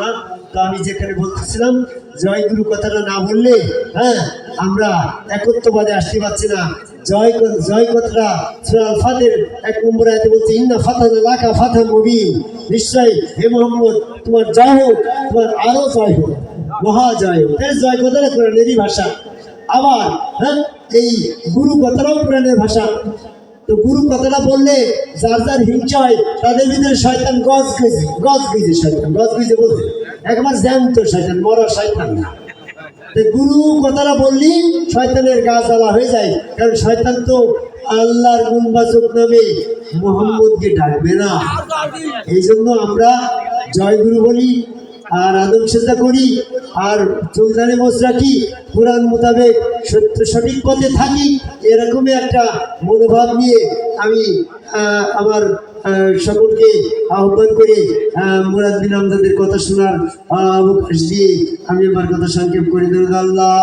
না, তো আমি যেখানে বলতেছিলাম, জয় গুরু কথাটা না বললে হ্যাঁ আমরা একত্ববাদে আসতে পারছি না। জয় জয় কথাটা সূরা আল ফাতের এক নম্বর আয়তে বলছে, ইন্না ফাতাহ লাকা ফাতাহ মুবিন। নিশ্চয় হে মোহাম্মদ, তোমার জয় হোক, তোমার আরও জয় হোক, মহা জয় হোক। জয় কথাটা কোরআনেরই ভাষা। আবার হ্যাঁ এই গুরু কথাটাও কোরআনের ভাষা। তো গুরু কথাটা বললে যার যার হিংসা তাদের ভিতরে শয়তান গজ গেছে গজ গেছে শয়তান, গজ গেছে বলতে। একবার জ্যান্ত শয়তান, মরা শয়তান না। গুরু কথাটা বললি, শয়তানের গা জ্বালা হয়ে যায়, কারণ শয়তান তো আল্লাহর গুণবাচক নামে মোহাম্মদকে ডাকবে না। এই জন্য আমরা জয় গুরু বলি, আর আদম সেজা করি আর চুলদানে মোসরা কি কোরআন মোতাবেক সত্য সঠিক পথে থাকি? এরকমই একটা মনোভাব নিয়ে আমি আমার সকলকে আহ্বান করে মুরাদ বিন কথা শোনার অবকাশ দিয়ে আমি আমার কথা সংক্ষেপ করে আল্লাহ